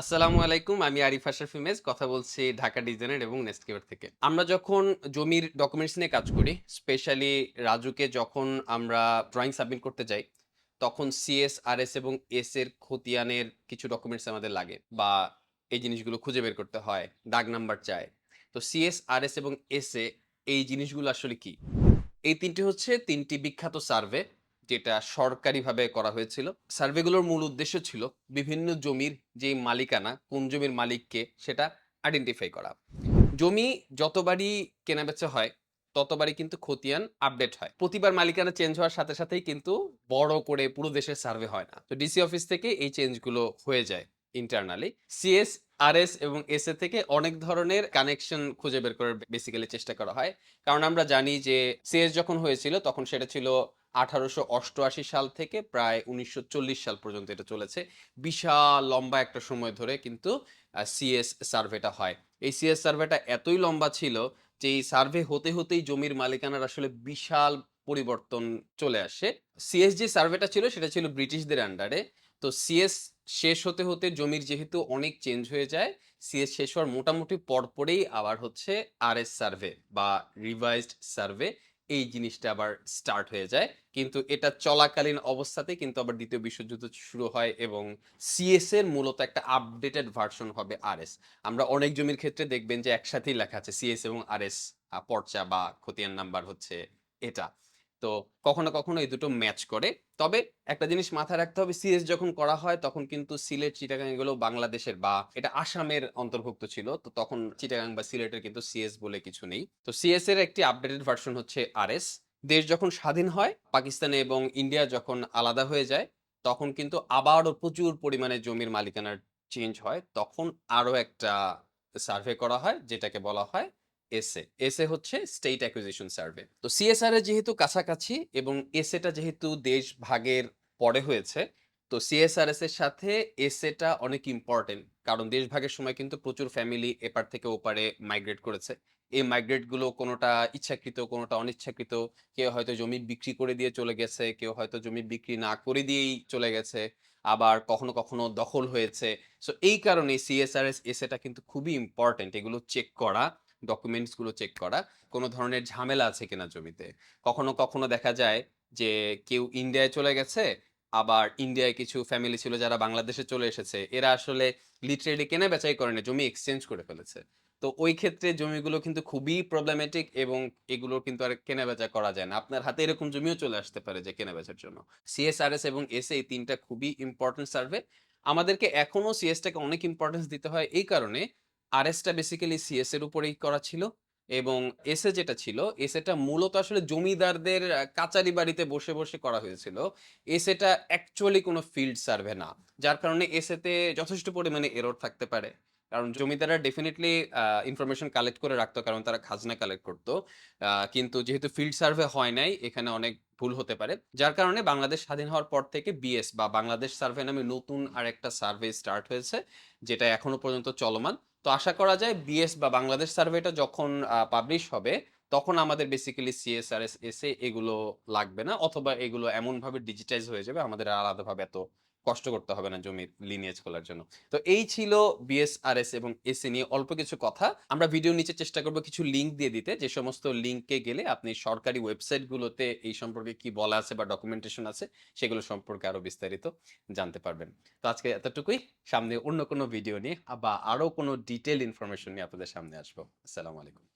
আসসালামু আলাইকুম, আমি আরিফ আশরাফ ইমেজ, কথা বলছি ঢাকা ডিজাইনের এবং নেস্টকেয়ার থেকে। আমরা যখন জমির ডকুমেন্টস নিয়ে কাজ করি স্পেশালি রাজুকে যখন আমরা ড্রয়িং সাবমিট করতে যাই, তখন সিএস আরএস এবং এস এর খতিয়ানের কিছু ডকুমেন্টস আমাদের লাগে বা এই জিনিসগুলো খুঁজে বের করতে হয়, দাগ নাম্বার চায় তো সিএস আরএস এবং এস এ এই জিনিসগুলো আসলে কি? এই তিনটি হচ্ছে তিনটি বিখ্যাত সার্ভে যেটা সরকারিভাবে করা হয়েছিল। সার্ভেগুলোর মূল উদ্দেশ্য ছিল বিভিন্ন জমির যে মালিকানা, কোন জমির মালিককে সেটা আইডেন্টিফাই করা। জমি যতবারই কেনাবেচা হয়, ততবারই কিন্তু খতিয়ান আপডেট হয়। প্রতিবার মালিকানা চেঞ্জ হওয়ার সাথে সাথেই কিন্তু বড় করে পুরো দেশের সার্ভে হয় না। তো ডিসি অফিস থেকে এই চেঞ্জগুলো হয়ে যায় ইন্টারনালি সিএস আর এস এবং এস এ থেকে অনেক ধরনের কানেকশন খুঁজে বের করার বেসিক্যালি চেষ্টা করা হয়। কারণ আমরা জানি যে সিএস যখন হয়েছিল, তখন সেটা ছিল আঠারোশো অষ্টআশি সাল থেকে প্রায় উনিশশো চল্লিশ সাল পর্যন্ত এটা চলেছে। বিশাল লম্বা একটা সময় ধরে কিন্তু সিএস সার্ভেটা হয়। এই সিএস সার্ভেটা এতই লম্বা ছিল যে এই সার্ভে হতে হতেই জমির মালিকানার আসলে বিশাল পরিবর্তন চলে আসে। সিএস যে সার্ভেটা ছিল, সেটা ছিল ব্রিটিশদের আন্ডারে তো সিএস শেষ হতে হতে জমির যেহেতু অনেক চেঞ্জ হয়ে যায় সিএস শেষ হওয়ার মোটামুটি পরপরেই আবার হচ্ছে আরএস সার্ভে বা রিভাইজড সার্ভে এই জিনিসটা আবার স্টার্ট হয়ে যায়। কিন্তু এটা চলাকালীন অবস্থাতেই কিন্তু আবার দ্বিতীয় বিশ্বযুদ্ধ শুরু হয় এবং সিএস এর মূলত একটা আপডেটেড ভার্সন হবে আরএস আমরা অনেক জমির ক্ষেত্রে দেখবেন যে একসাথেই লেখা আছে সিএস এবং আর এস পর্চা বা খতিয়ান নাম্বার হচ্ছে এটা। তো কখনো কখনো এই দুটো ম্যাচ করে। তবে একটা জিনিস মাথায় রাখতে হবে সিএস যখন করা হয় তখন কিন্তু সিলেট চিটাগাং এগুলো বাংলাদেশের বা এটা আসামের অন্তর্ভুক্ত ছিল, তো তখন চিটাগাং বা সিলেটের কিন্তু সিএস বলে কিছু নেই। তো সিএস এর একটি আপডেটেড ভার্সন হচ্ছে আরএস দেশ যখন স্বাধীন হয়, পাকিস্তানে এবং ইন্ডিয়া যখন আলাদা হয়ে যায়, তখন কিন্তু আবারও প্রচুর পরিমাণে জমির মালিকানার চেঞ্জ হয়। তখন আরও একটা সার্ভে করা হয়, যেটাকে বলা হয় এসএ এসএ হচ্ছে স্টেট অ্যাকুইজিশন সার্ভে তো সিএসআর যেহেতু কাছাকাছি এবং এসএটা যেহেতু দেশ ভাগের পরে হয়েছে, তো সিএসআরএস এর সাথে এসএটা অনেক ইম্পর্টেন্ট কারণ দেশ ভাগের সময় কিন্তু প্রচুর ফ্যামিলি এপার থেকে ওপারে মাইগ্রেট করেছে। এই মাইগ্রেটগুলো কোনোটা ইচ্ছাকৃত, কোনোটা অনিচ্ছাকৃত, কেউ হয়তো জমি বিক্রি করে দিয়ে চলে গেছে, কেউ হয়তো জমি বিক্রি না করে দিয়েই চলে গেছে, আবার কখনো কখনো দখল হয়েছে। সো এই কারণে সিএসআরএস এসএটা কিন্তু খুবই ইম্পর্টেন্ট এগুলো চেক করা ডকুমেন্টসগুলো চেক করা, কোনো ধরনের ঝামেলা আছে কিনা জমিতে? কখনো কখনো দেখা যায় যে কেউ ইন্ডিয়ায় চলে গেছে, আবার ইন্ডিয়ায় কিছু ফ্যামিলি ছিল যারা বাংলাদেশে চলে এসেছে, এরা আসলে লিটারেলি কেনা বেচাই করেনি, জমি এক্সচেঞ্জ করে ফেলেছে। তো ওই ক্ষেত্রে জমিগুলো কিন্তু খুবই প্রবলেমেটিক এবং এগুলো কিন্তু আর কেনা বেচা করা যায় না। আপনার হাতে এরকম জমিও চলে আসতে পারে যে কেনা বেচার জন্য। সিএসআরএস এবং এস এই তিনটা খুবই ইম্পর্টেন্ট সার্ভে আমাদেরকে এখনও সিএসটাকে অনেক ইম্পর্টেন্স দিতে হয় এই কারণে আরএসটা বেসিক্যালি সিএস এর উপরেই করা ছিল এবং এসএ যেটা ছিল এসএটা মূলত আসলে জমিদারদের কাচারি বাড়িতে বসে বসে করা হয়েছিল। এসএটা অ্যাকচুয়ালি কোনো ফিল্ড সার্ভে না, যার কারণে এসএতে যথেষ্ট পরিমাণে এরর থাকতে পারে। কারণ জমিদাররা ডেফিনেটলি ইনফরমেশন কালেক্ট করে রাখতো কারণ তারা খাজনা কালেক্ট করতো। কিন্তু যেহেতু ফিল্ড সার্ভে হয় নাই, এখানে অনেক ভুল হতে পারে। যার কারণে বাংলাদেশ স্বাধীন হওয়ার পর থেকে বিএস বা বাংলাদেশ সার্ভে নামে নতুন আর একটা সার্ভে স্টার্ট হয়েছে, যেটা এখনও পর্যন্ত চলমান। তো আশা করা যায় বিএস বা বাংলাদেশ সার্ভেটা যখন পাবলিশ হবে, তখন আমাদের বেসিক্যালি সিএসআরএস এসে এগুলো লাগবে না, অথবা এগুলো এমনভাবে ডিজিটাইজ হয়ে যাবে, আমাদের আলাদাভাবে এত কষ্ট করতে হবে না জমির লিনিয়েজ খোলার জন্য। তো এই ছিল বিএসআরএস এবং এসএ নিয়ে অল্প কিছু কথা। আমরা ভিডিও নিচে চেষ্টা করব কিছু লিংক দিয়ে দিতে। যে সমস্ত লিংকে গেলে আপনি সরকারি ওয়েবসাইটগুলোতে এই সম্পর্কে কি বলা আছে বা ডকুমেন্টেশন আছে, সেগুলো সম্পর্কে আরও বিস্তারিত জানতে পারবেন। তো আজকে এতটুকুই। সামনে অন্য কোনো ভিডিও নিয়ে বা আরও কোনো ডিটেল ইনফরমেশন নিয়ে আপনাদের সামনে আসব। আসসালামু আলাইকুম।